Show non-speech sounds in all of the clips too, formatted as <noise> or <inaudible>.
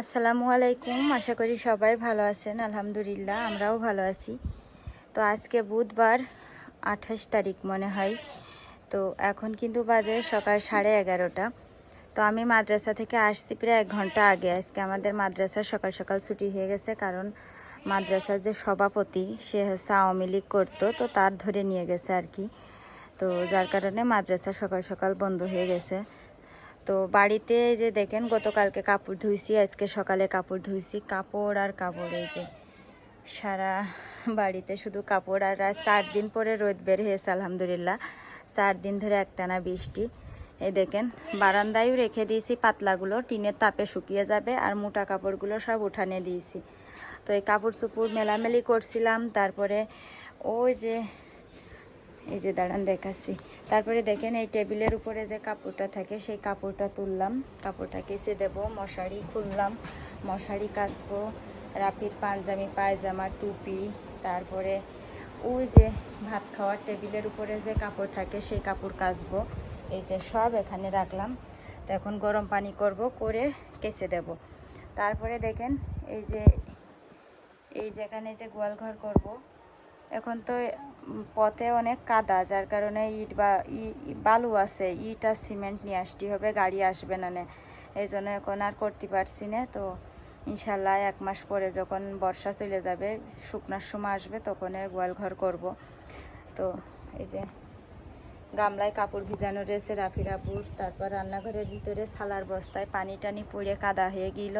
আসসালামু আলাইকুম। আশা করি সবাই ভালো আছেন। আলহামদুলিল্লাহ, আমরাও ভালো আছি। তো আজকে বুধবার, আঠাশ তারিখ মনে হয়। তো এখন কিন্তু বাজে সকাল সাড়ে এগারোটা। তো আমি মাদ্রাসা থেকে আসছি প্রায় এক ঘণ্টা আগে। আজকে আমাদের মাদ্রাসা সকাল সকাল ছুটি হয়ে গেছে, কারণ মাদ্রাসার যে সভাপতি, সে হচ্ছে আওয়ামী লীগ করতো, তো তার ধরে নিয়ে গেছে আর কি। তো যার কারণে মাদ্রাসা সকাল সকাল বন্ধ হয়ে গেছে। তো বাড়িতে যে দেখেন, গতকালকে কাপড় ধুইছি, আজকে সকালে কাপড় ধুইছি। কাপড় আর কাপড়, এই যে সারা বাড়িতে শুধু কাপড় আর চার দিন পরে রোদ বের হয়েছে, আলহামদুলিল্লাহ। চার দিন ধরে একটানা বৃষ্টি। এই দেখেন, বারান্দায়ও রেখে দিয়েছি পাতলাগুলো, টিনের তাপে শুকিয়ে যাবে আর মোটা কাপড়গুলো সব উঠানে দিয়েছি। তো এই কাপড় চুপুর মেলামেলি করছিলাম, তারপরে ওই যে এই যে দাঁড়ান দেখাচ্ছি। তারপরে দেখেন এই টেবিলের উপরে যে কাপড়টা থাকে, সেই কাপড়টা তুললাম। কাপড়টা কেচে দেবো, মশারি খুললাম, মশারি কাচবো, রাফির পাঞ্জামি, পায়জামা, টুপি, তারপরে ওই যে ভাত খাওয়ার টেবিলের উপরে যে কাপড় থাকে, সেই কাপড় কাচবো। এই যে সব এখানে রাখলাম। তো এখন গরম পানি করব, করে কেচে দেব। তারপরে দেখেন এই যে, এই যেখানে যে গোয়াল ঘর করব এখন তো পথে অনেক কাদা, যার কারণে ইট বা বালু আছে, ইট আর সিমেন্ট নিয়ে আসতে হবে, গাড়ি আসবে না। এই জন্য এখন আর করতে পারছি না, তো ইনশাল্লাহ এক মাস পরে যখন বর্ষা চলে যাবে, শুকনার সময় আসবে তখন গোয়াল ঘর করব তো এই যে গামলায় কাপড় ভিজানো রয়েছে রাফির আপুর, তারপর রান্নাঘরের ভিতরে সালার বস্তায় পানি টানি পড়ে কাদা হয়ে গেল,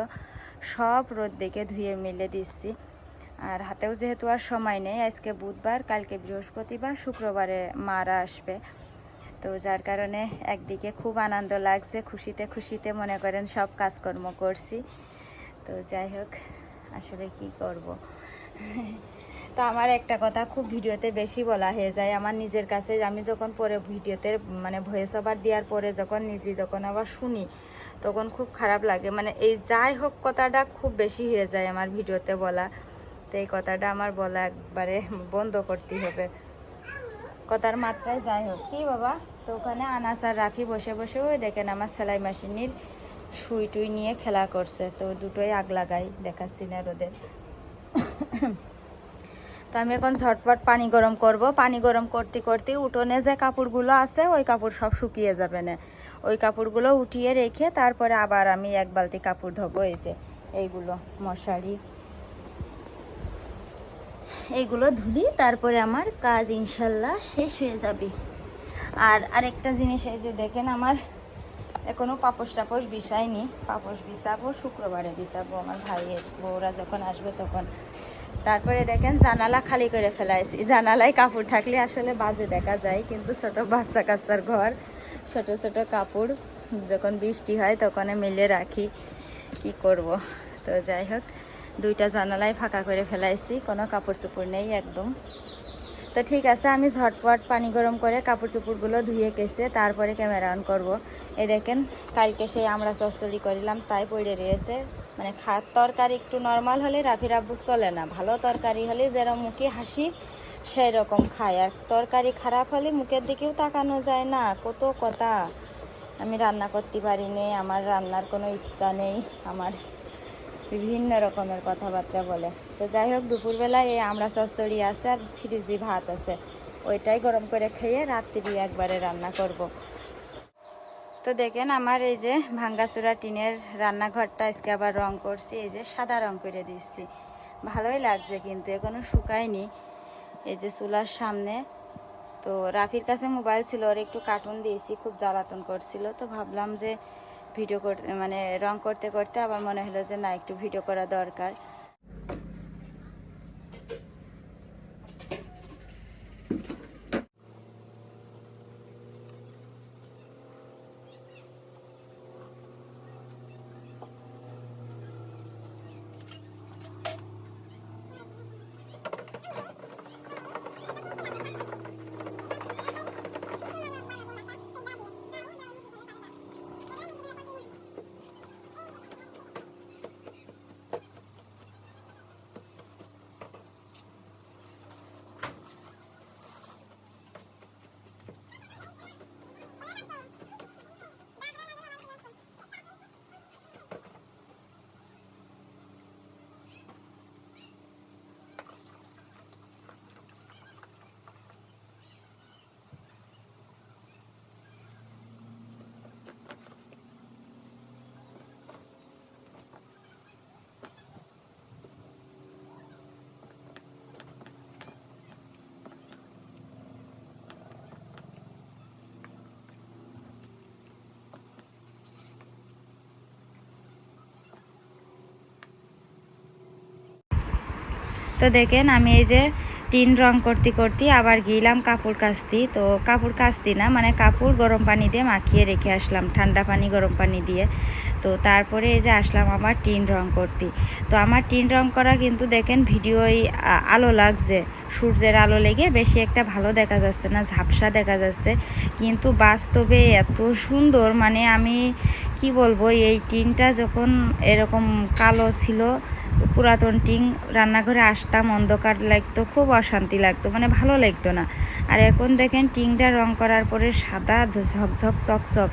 সব রোদ দেখে ধুয়ে মেলে দিচ্ছি আর হাতেও যেহেতু আর সময় নেই, আজকে বুধবার, কালকে বৃহস্পতিবার, শুক্রবারে মারা আসবে। তো যার কারণে একদিকে খুব আনন্দ লাগছে, খুশিতে খুশিতে মনে করেন সব কাজকর্ম করছি। তো যাই হোক, আসলে কি করব? তো আমার একটা কথা খুব ভিডিওতে বেশি বলা হয়ে যায়, আমার নিজের কাছে আমি যখন পরে ভিডিওতে মানে ভয়েস ওভার দেওয়ার পরে যখন নিজে যখন আবার শুনি, তখন খুব খারাপ লাগে। মানে এই যাই হোক কথাটা খুব বেশি হয়ে যায় আমার ভিডিওতে বলা। তো এই কথাটা আমার বলা একবারে বন্ধ করতে হবে। কথার মাত্রায় যাই হোক। কি বাবা? তো ওখানে আনাস আর রাখি বসে বসে ওই দেখেন আমার সেলাই মেশিনের সুই টুই নিয়ে খেলা করছে। তো দুটোই আগ লাগাই দেখাচ্ছি না রোদের। তো আমি এখন ঝটপট পানি গরম করব। পানি গরম করতে করতে উঠোনে যে কাপড়গুলো আছে, ওই কাপড় সব শুকিয়ে যাবে না। ওই কাপড়গুলো উঠিয়ে রেখে তারপরে আবার আমি এক বালতি কাপড় ধোবো যে এইগুলো, মশারি। এইগুলো ধুলি, তারপরে আমার কাজ ইনশাল্লাহ শেষ হয়ে যাবে। আর আরেকটা জিনিস, এই যে দেখেন আমার এখনও পাপোশ টাপোশ বিছাইনি। পাপোশ বিছাবো, শুক্রবারে বিছাবো আমার ভাইয়ের বউরা যখন আসবে তখন। তারপরে দেখেন জানালা খালি করে ফেলাইছি। জানালায় কাপড় থাকলে আসলে বাজে দেখা যায়, কিন্তু ছোট বাচ্চা কাচ্চার ঘর, ছোট ছোট কাপড় যখন বৃষ্টি হয় তখন মেলে রাখি। কি করব? তো যাই হোক। দুইটা জানালাই ফাঁকা করে ফেলাইছি, কোনো কাপড় চোপড় নেই একদম। তো ঠিক আছে, আমি ঝটপট পানি গরম করে কাপড় চোপড়গুলো ধুয়ে কেসে তারপরে ক্যামেরা অন করব। এ দেখেন, কালকে সেই আমরা চচ্চড়ি করিলাম, তাই পড়ে রয়েছে। মানে খাত তরকারি একটু নর্মাল হলে রাফি রাব্বু চলে না, ভালো তরকারি হলে যেরকম মুখে হাসি সেই রকম খায়। আর তরকারি খারাপ হলে মুখের দিকেও তাকানো যায় না, কত কথা। আমি রান্না করতে পারিনি আমার রান্নার কোনো ইচ্ছা নেই, আমার। বিভিন্ন রকমের কথাবার্তা বলে। তো যাই হোক দুপুরবেলা এই আমরা চচ্চড়ি আছে আর ফ্রিজি ভাত আছে। ওইটাই গরম করে খেয়ে রাত্রি একবারে রান্না করব। তো দেখেন আমার এই যে ভাঙ্গাচুরা টিনের রান্নাঘরটা আজকে আবার রং করছি, এই যে সাদা রং করে দিচ্ছি। ভালোই লাগছে কিন্তু, এখনও শুকায়নি। এই যে চুলার সামনে। তো রাফির কাছে মোবাইল ছিল, ওর একটু কার্টুন দিয়েছি, খুব জ্বালাতন করছিল। তো ভাবলাম যে ভিডিও করতে মানে রং করতে করতে আবার মনে হলো যে না, একটু ভিডিও করা দরকার। তো দেখেন আমি এই যে টিন রং করতে করতে আবার গিলাম কাপড় কাচতি। তো কাপড় কাচতি না মানে কাপড় গরম পানি দিয়ে মাখিয়ে রেখে আসলাম, ঠান্ডা পানি, গরম পানি দিয়ে। তো তারপরে এই যে আসলাম আমার টিন রং করতে। তো আমার টিন রং করা কিন্তু দেখেন ভিডিওই আলো লাগছে, সূর্যের আলো লেগে বেশি একটা ভালো দেখা যাচ্ছে না, ঝাপসা দেখা যাচ্ছে। কিন্তু বাস্তবে এত সুন্দর মানে আমি কি বলব, এই টিনটা যখন এরকম কালো ছিল পুরাতন টিং, রান্নাঘরে আসতাম, অন্ধকার লাগতো, খুব অশান্তি লাগতো মানে ভালো লাগতো না। আর এখন দেখেন টিংটা রং করার পরে সাদা, ঝকঝক, চকচক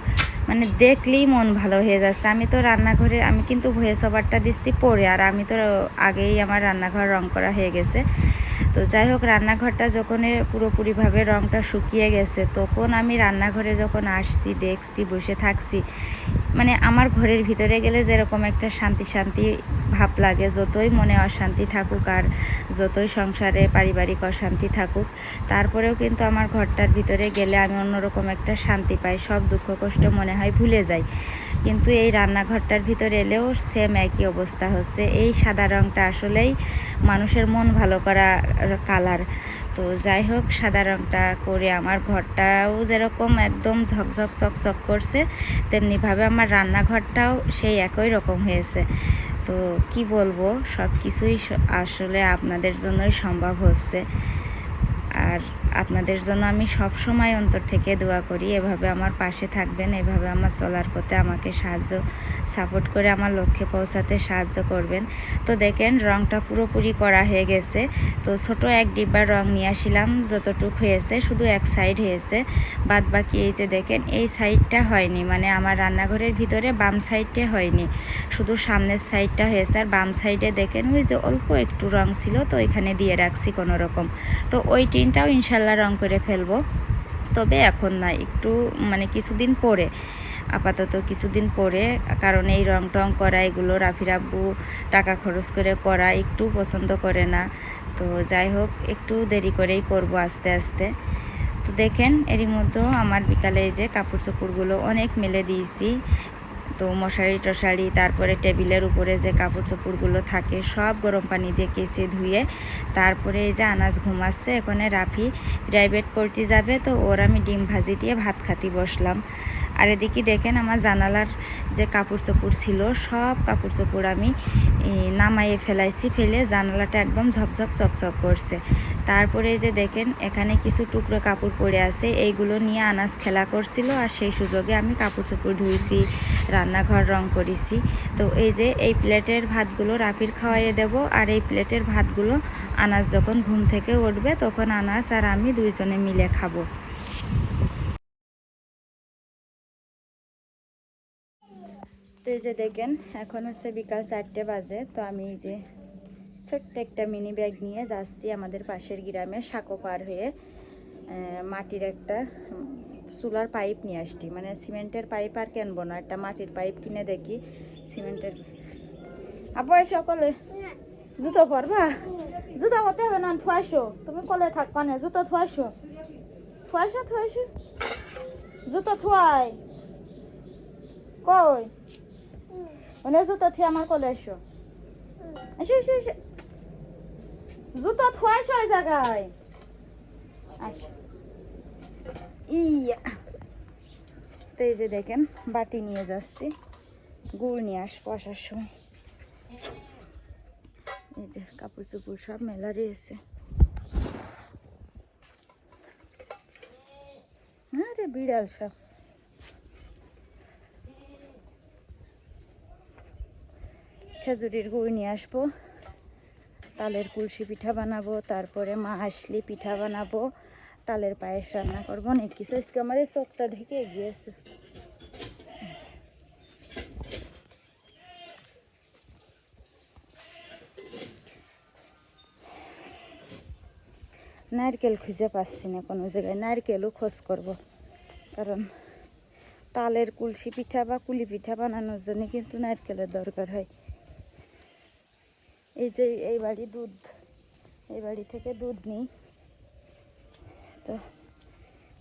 মানে দেখলেই মন ভালো হয়ে যাচ্ছে। আমি তো রান্নাঘরে, আমি কিন্তু ভয়েস ওভারটা দিচ্ছি পরে, আর আমি তো আগেই আমার রান্নাঘর রং করা হয়ে গেছে। তো যাই হোক, রান্নাঘরটা যখন পুরোপুরিভাবে রংটা শুকিয়ে গেছে, তখন আমি রান্নাঘরে যখন আসছি, দেখছি, বসে থাকছি মানে আমার ঘরের ভিতরে গেলে যেরকম একটা শান্তি শান্তি ভাব লাগে, যতই মনে অশান্তি থাকুক আর যতই সংসারে পারিবারিক অশান্তি থাকুক, তারপরেও কিন্তু আমার ঘরটার ভিতরে গেলে আমি অন্যরকম একটা শান্তি পাই, সব দুঃখ কষ্ট মনে হয় ভুলে যাই। কিন্তু এই রান্নাঘরটার ভিতরে এলেও সেম একই অবস্থা হচ্ছে। এই সাদা রঙটা আসলেই মানুষের মন ভালো করা কালার তো যাই হোক, সাদা রঙটা করে আমার ঘরটাও যেরকম একদম ঝকঝক, চকচক করছে, তেমনিভাবে আমার রান্নাঘরটাও সেই একই রকম হয়েছে। তো কি বলব সব কিছুই আসলে আপনাদের জন্যই সম্ভব হচ্ছে। আর আপনাদের জন্য আমি সব সময় অন্তর থেকে দোয়া করি, এভাবে আমার পাশে থাকবেন, এভাবে আমার চলার পথে আমাকে সাহায্য, সাপোর্ট করে আমার লক্ষ্যে পৌঁছাতে সাহায্য করবেন। তো দেখেন, রংটা পুরোপুরি করা হয়ে গেছে। তো ছোট এক ডিব্বার রং নিয়ে আসিলাম, যতটুক হয়েছে, শুধু এক সাইড হয়েছে। বাদ বাকি এই যে দেখেন, এই সাইডটা হয়নি মানে আমার রান্নাঘরের ভিতরে বাম সাইডটা হয়নি। শুধু সামনের সাইডটা হয়েছে, আর বাম সাইডে দেখেন, ওই যে অল্প একটু রং ছিল, তো ওইখানে দিয়ে রাখছি কোনো রকম তো ওই টিনটাও ইনশাল্লাহ রং করে ফেলব। তবে এখন না, একটু মানে কিছুদিন পরে, আপাতত কিছুদিন পরে, কারণ এই রং টং করা, এগুলো রাফি রাব্বু টাকা খরচ করে করা একটু পছন্দ করে না। তো যাই হোক, একটু দেরি করেই করব আস্তে আস্তে। তো দেখেন, এরই মধ্যেও আমার বিকালে যে কাপড় চোপড়গুলো অনেক মেলে দিয়েছি। তো মশারি টশারি, তারপরে টেবিলের উপরে যে কাপড় চোপড়গুলো থাকে, সব গরম পানি দিয়ে কেচে ধুয়ে তারপরে এই যে আনাজ ঘুমাচ্ছে, এখানে রাফি প্রাইভেট পড়তে যাবে, তো ওর আমি ডিম ভাজি দিয়ে ভাত খাতি বসলাম। আর এদিকে দেখেন আমার জানালার যে কাপড় চোপড় ছিল, সব কাপড় চোপড় আমি নামাইয়ে ফেলাইছি, ফেলে জানালাটা একদম ঝকঝক, চকচক করছে। তারপরে যে দেখেন, এখানে কিছু টুকরো কাপড় পরে আছে। এইগুলো নিয়ে আনাজ খেলা করছিল আর সেই সুযোগে আমি কাপড় চোপড় ধুইছি, রান্নাঘর রং করেছি। তো এই যে এই প্লেটের ভাতগুলো রাফির খাওয়াইয়ে দেব আর এই প্লেটের ভাতগুলো আনাজ যখন ঘুম থেকে উঠবে তখন আনাজ আর আমি দুইজনে মিলে খাব। তো এই যে দেখেন, এখন হচ্ছে বিকাল চারটে বাজে। তো আমি যে ছোট্ট একটা মিনি ব্যাগ নিয়ে যাচ্ছি আমাদের পাশের গ্রামে সাঁকো পার হয়ে। মাটির একটা চুলার পাইপ নিয়ে আসছি। মানে সিমেন্টের পাইপ আর কিনবো না একটা মাটির পাইপ কিনে দেখি। সিমেন্টের আপু এসো কলে জুতো পরবা? জুতো হতে হবে না থুয়াইছো তুমি কলে থাকবা না জুতো থুয়াইছো থুয়াইছো থুয়াইছো জুতো থুয়াই কই? মানে জুতো থুয়ে আমার কলে এসো এসো এসো এসো জুতো থুয়াইছো ওই জায়গায় ইয়া। তো এই যে দেখেন, বাটি নিয়ে যাচ্ছি। গুড় নিয়ে আসব আসার সময়। এই যে কাপড় চোপড় সব মেলা রয়েছে। আরে বিড়াল সব। খেজুরির গুড় নিয়ে আসব। তালের কুলসি পিঠা বানাবো, তারপরে মা আসলে পিঠা বানাবো, তালের পায়েস রান্না করব, অনেক কিছু। আজকে আমার এই চোখটা ঢেকে গিয়েছে। নারকেল খুঁজে পাচ্ছি না কোনো জায়গায়। নারকেলও খোঁজ করব। কারণ তালের কুলসি পিঠা বা কুলি পিঠা বানানোর জন্য কিন্তু নারকেলের দরকার হয়। এই যে এই বাড়ি দুধ, এই বাড়ি থেকে দুধ নিই। তো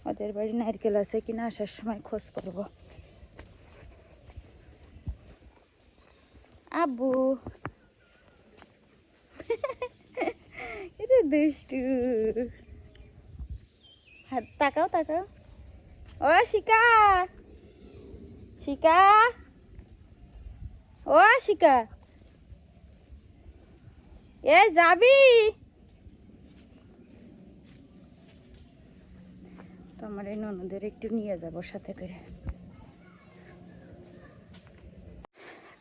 ওদের বাড়ি নারকেল আছে কিনা আসার সময় খোঁজ করব। আব্বু। <laughs> দুষ্টু। হাত, তাকাও তাকাও। ও শিকা। শিকা। ও শিকা। এ যাবি? তো আমার এই ননদের একটু নিয়ে যাব সাথে করে।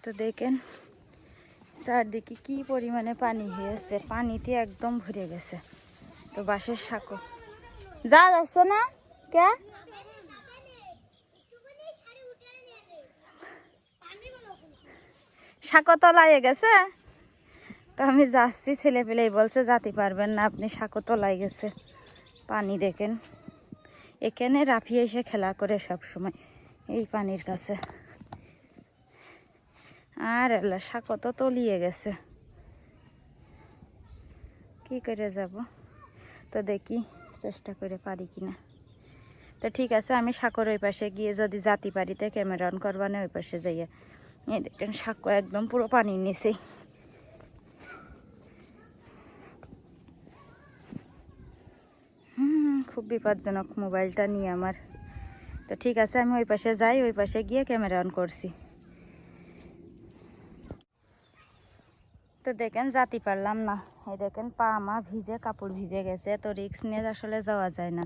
তো দেখেন, চারদিকে কি পরিমাণে পানি হয়েছে। পানিতে একদম ভরে গেছে। তো বাসের সাঁকো যা যাচ্ছ না? কে? সাঁকো তলায় গেছে? তো আমি যাচ্ছি ছেলে পেলেই বলছে যাতে পারবেন না, আপনি সাঁকো তলায় গেছে। পানি দেখেন। এখানে রাফি এসে খেলা করে সব সময় এই পানির কাছে। আর সাঁকো তো তলিয়ে গেছে। কি করে যাব? তো দেখি, চেষ্টা করে পারি কিনা। তো ঠিক আছে, আমি সাঁকোর ওই পাশে গিয়ে যদি জাতি পারিতে ক্যামেরা অন করবানে ওই পাশে যাইয়া। এই দেখেন সাঁকো একদম পুরো পানির নিচেই। খুব বিপজ্জনক মোবাইলটা নিয়ে আমার। তো ঠিক আছে, আমি ওই পাশে যাই, ওই পাশে গিয়ে ক্যামেরা অন করছি। তো দেখেন জাতি পারলাম না। এই দেখেন, পা মা ভিজে, কাপড় ভিজে গেছে তো রিক্স নিয়ে আসলে যাওয়া যায় না।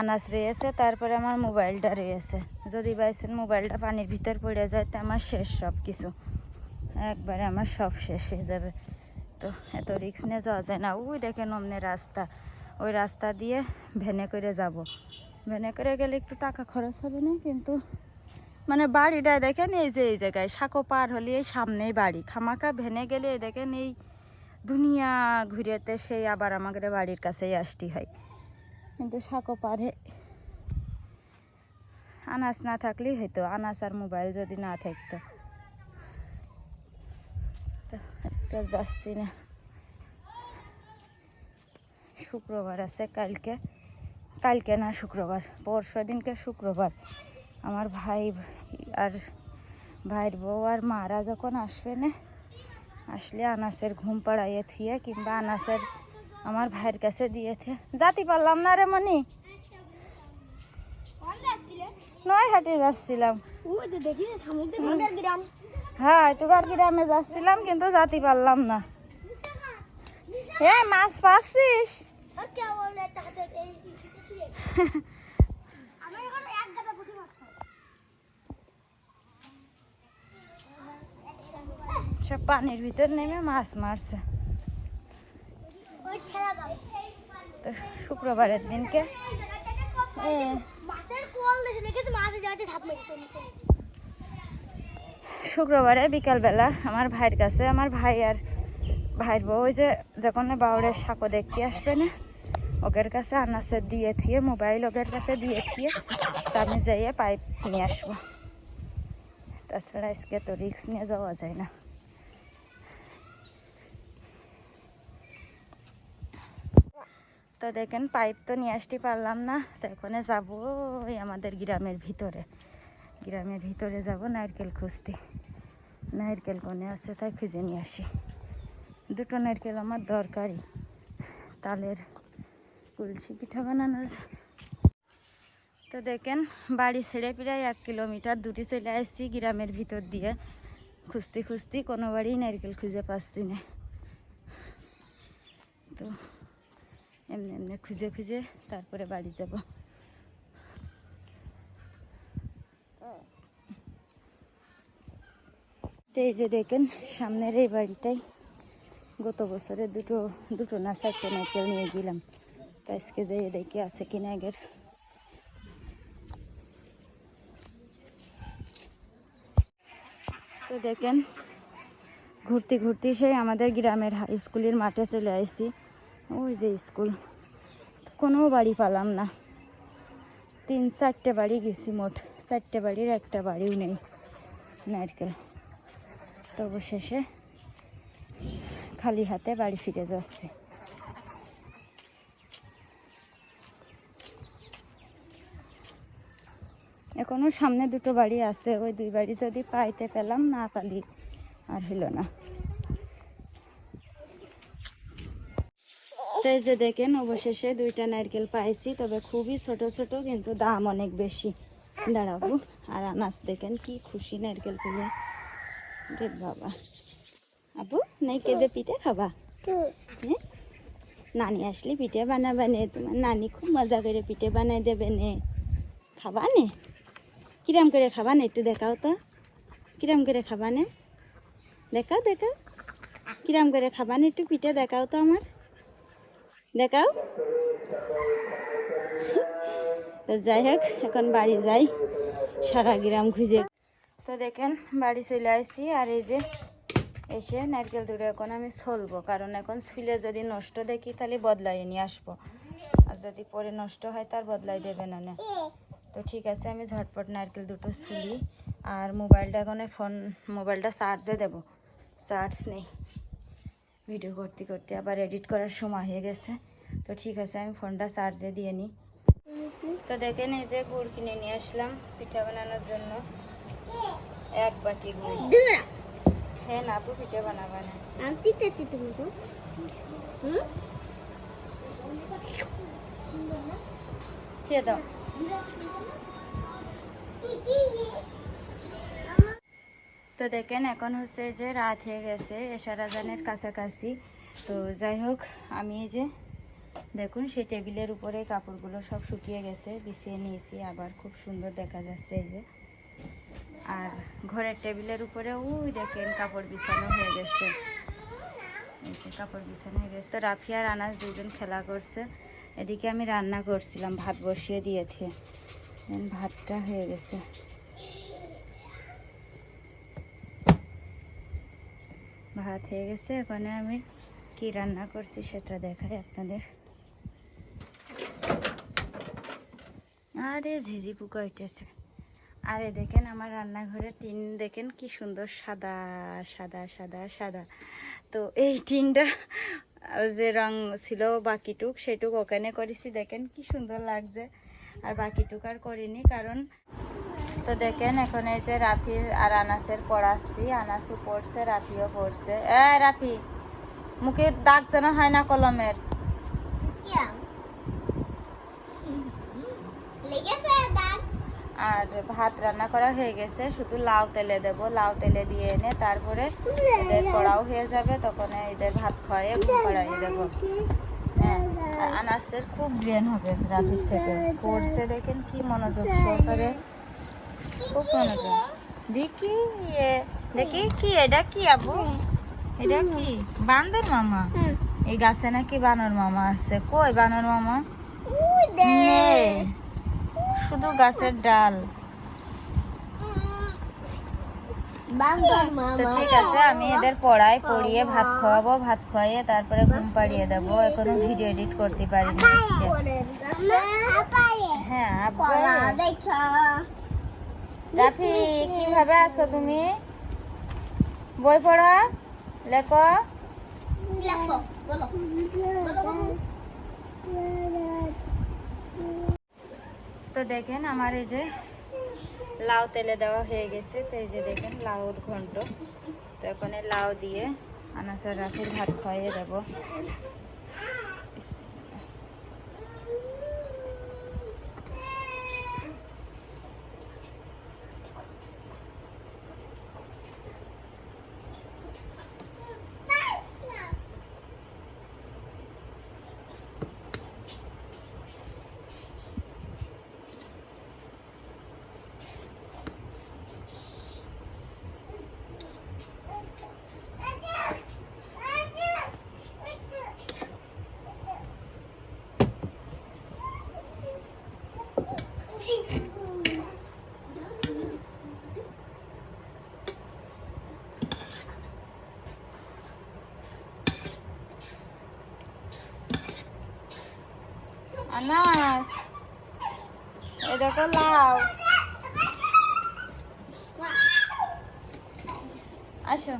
আনাজ রয়েছে, তারপরে আমার মোবাইলটা রয়েছে। যদি বাইসেন মোবাইলটা, পানির ভিতর পড়ে যায়, তো আমার শেষ সব কিছু একবারে আমার সব শেষ হয়ে যাবে। তো এত রিক্স নিয়ে যাওয়া যায় না। ওই দেখেন, অমনে রাস্তা। ওই রাস্তা দিয়ে ভ্যানে করে যাব। ভ্যানে করে গেলে একটু টাকা খরচ হবে না, কিন্তু মানে বাড়িটা দেখেন এই যে, এই জায়গায় সাঁকো পার হলে এই সামনেই বাড়ি। খামাকা ভেনে গেলে দেখেন এই দুনিয়া ঘুরেতে সেই আবার আমাদের বাড়ির কাছেই আসতে হয়। কিন্তু সাঁকো পারে আনাজ না থাকলেই হয়তো আনাজ আর মোবাইল যদি না থাকতো। আজকে যাচ্ছি না। শুক্রবার আছে কালকে কালকে না শুক্রবার পরশু দিনকে শুক্রবার। আমার ভাই আর ভাইয়ের বউ আর মারা যখন আসবে না আসলে আনাসের ঘুম পাড়াইয়ে থুয়ে কিংবা আনাসের আমার ভাইয়ের কাছে দিয়ে থে জাতি পারলাম না রে মনি। নয় হাটে যাচ্ছিলাম। হ্যাঁ তোকার গ্রামে যাচ্ছিলাম কিন্তু জাতি পারলাম না। হ্যাঁ মাছ পাচ্ছিস? সব <laughs> পানির ভিতর নেমে মাছ মারছে। তো শুক্রবারের দিনকে। শুক্রবারে বিকালবেলা আমার ভাইয়ের কাছে আমার ভাই আর ভাইয়ের বউ ওই যে যখন বাউরের সাঁকো দেখতে আসবে না ওদের কাছে আনাসে দিয়ে থিয়ে, মোবাইল ওদের কাছে দিয়ে থিয়ে, তা আমি যাইয়ে পাইপ নিয়ে আসব। তাছাড়া আজকে তো রিক্স নিয়ে যাওয়া যায় না। তো দেখেন পাইপ তো নিয়ে আসতে পারলাম না, তো এখানে যাব ওই আমাদের গ্রামের ভিতরে। গ্রামের ভিতরে যাব নারকেল খুঁজতে। নারকেল কোনে আছে, তাই খুঁজে নিয়ে আসি। দুটো নারকেল আমার দরকারি। তালের কুলসি পিঠা বানানোর। তো দেখেন, বাড়ি ছেড়ে প্রায় এক কিলোমিটার দুটি চলে আসছি গ্রামের ভিতর দিয়ে। খুঁজতে খুঁজতে কোনো বাড়ি নারকেল খুঁজে পাচ্ছি না। তো এমনি এমনি খুঁজে খুঁজে তারপরে বাড়ি যাব। এই যে দেখেন, সামনের এই বাড়িটাই। গত বছরে দুটো দুটো না চারটে নারকেল নিয়ে গেলাম। তো আজকে যেয়ে দেখি আছে কিনা আগের। তো দেখেন, ঘুরতে ঘুরতে সেই আমাদের গ্রামের হাই স্কুলের মাঠে চলে আসছি। ওই যে স্কুল কোনো বাড়ি পালাম না। তিন, চারটে বাড়ি গেছি মোট। চারটে বাড়ির একটা বাড়িও নেই। নারকেল। তো অবশেষে খালি হাতে বাড়ি ফিরে যাচ্ছে। এখনও সামনে দুটো বাড়ি আছে, ওই দুই বাড়ি যদি পাইতে পেলাম, না পালি আর হইল না। তো এই যে দেখেন, অবশেষে দুইটা নারকেল পাইছি, তবে খুবই ছোট ছোট, কিন্তু দাম অনেক বেশি। দাঁড়াবো, আর আনাজ দেখেন কি খুশি নারকেল রে বাবা। আপু নাই কেঁদে পিঠে খাবা। হ্যাঁ? নানি আসলে পিঠে বানাবা নে তোমার নানি খুব মজা করে পিঠে বানাই দেবে নে খাবা নে কিরাম করে খাবা না একটু দেখাও তো। কিরাম করে খাবা নে দেখাও দেখাও। কিরাম করে খাবা না একটু পিঠে দেখাও তো আমার। দেখাও। তো যাই হোক, এখন বাড়ি যাই। সারা গ্রাম খুঁজে তো দেখেন, বাড়ি চলে আসছি আর এই যে এসে নারকেল দুটো এখন আমি ছলবো। কারণ এখন ছুলে যদি নষ্ট দেখি, তাহলে বদলাই নিয়ে আসব। আর যদি পরে নষ্ট হয়, তার বদলাই দেবে না না। তো ঠিক আছে, আমি ঝটপট নারকেল দুটো ছুলি। আর মোবাইলটা এখন ফোন মোবাইলটা চার্জে দেবো। চার্জ নেই। ভিডিও করতে করতে আবার এডিট করার সময় হয়ে গেছে। তো ঠিক আছে, আমি ফোনটা চার্জে দিয়ে নিই। তো দেখে নিই যে গুড় কিনে নিয়ে আসলাম পিঠা বানানোর জন্য। এক বাটি গুড়। দুরা হ্যাঁ তুমি তো। দেখেন এখন হচ্ছে যে রাত হয়ে গেছে এশার আজানের কাছাকাছি। তো যাই হোক আমি এই যে দেখুন সেই টেবিলের উপরে কাপড়গুলো সব শুকিয়ে গেছে বিছিয়ে নিয়েছি আবার খুব সুন্দর দেখা যাচ্ছে এই যে। আর ঘরের টেবিলের উপরে ওই দেখেন কাপড় বিছানো হয়ে গেছে। কাপড় বিছানো হয়ে গেছে। তো রাফি আর আনাজ দুজন খেলা করছে। এদিকে আমি রান্না করছিলাম, ভাত বসিয়ে দিয়েছি। ভাতটা হয়ে গেছে। ভাত হয়ে গেছে, এখানে আমি কি রান্না করছি সেটা দেখাই আপনাদের। আরে ঝিঝি পোকা উঠেছে। আরে দেখেন আমার রান্নাঘরে টিন দেখেন কি সুন্দর সাদা সাদা সাদা সাদা। তো এই টিনটা যে রং ছিল বাকিটুক, সেটুক ওখানে করেছি। দেখেন কি সুন্দর লাগছে। আর বাকিটুক আর করিনি কারণ তো দেখেন এখন এই যে রাফি আর আনাসের পড়াচ্ছি। আনাসও পড়ছে, রাফিও পড়ছে। এ, রাফি, মুখে দাগ যেন হয় না কলমের কিয়া লেগেছে দাগ আর ভাত রান্না করা হয়ে গেছে। শুধু লাউ তেলে দেব। লাউ তেলে দিয়ে এনে তারপরে এদের কড়াও হয়ে যাবে। তখন এদের ভাত খাওয়াই ঘুম পাড়াই দেবো। হ্যাঁ আনাসের খুব ব্রেন হবে রাফির থেকে। পড়ছে দেখেন কি মনোযোগ সহকারে। খুব মনোযোগ। দেখি এ দেখি কি এটা কি আবু? এটা কি? বান্দর মামা? এই গাছে নাকি বানর মামা আছে। কই বানর মামা? শুধু গাছের ডাল। তো ঠিক আছে আমি এদের পড়াই পড়িয়ে ভাত খাওয়াবো ভাত খাইয়ে তারপরে ঘুম পাড়িয়ে দেবো। এখনও ভিডিও এডিট করতে পারিনি আজকে। হ্যাঁ রাফি কীভাবে আছো তুমি? বই পড়া লেখো লেখো বলো বলো তো দেখেন আমার এই যে লাউ তেলে দেওয়া হয়ে গেছে। তো এই যে দেখেন লাউর ঘন্ট। তো এখন লাউ দিয়ে আনাসার রাখির ভাত খাইয়ে দেবো আনাস এই দেখো লাউ। আসো।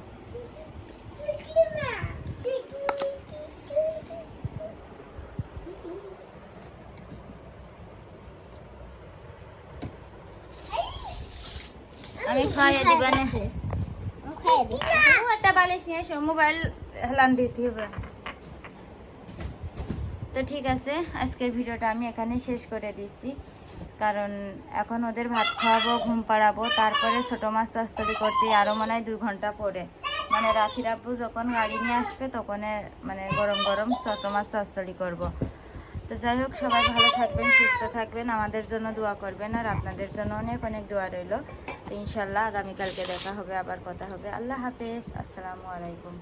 আমি খাইয়ে দিবা একটা বালিশ নিয়ে এসো, মোবাইল দিতে হবে। তো ঠিক আছে, আজকের ভিডিওটা আমি এখানে শেষ করে দিচ্ছি। কারণ এখন ওদের ভাত খাওয়াবো, ঘুম পাড়াবো, তারপরে ছোটো মাছ চচ্চড়ি করতে আরও মনে হয় দুই ঘণ্টা পরে মানে রাখির আব্বু যখন গাড়ি নিয়ে আসবে, তখন মানে গরম গরম ছোটো মাছ চচ্চড়ি করব। তো যাই হোক, সবাই ভালো থাকবেন, সুস্থ থাকবেন, আমাদের জন্য দোয়া করবেন, আর আপনাদের জন্য অনেক অনেক দোয়া রইল। তো ইনশাল্লাহ আগামীকালকে দেখা হবে, আবার কথা হবে। আল্লাহ হাফেজ, আসসালামু আলাইকুম।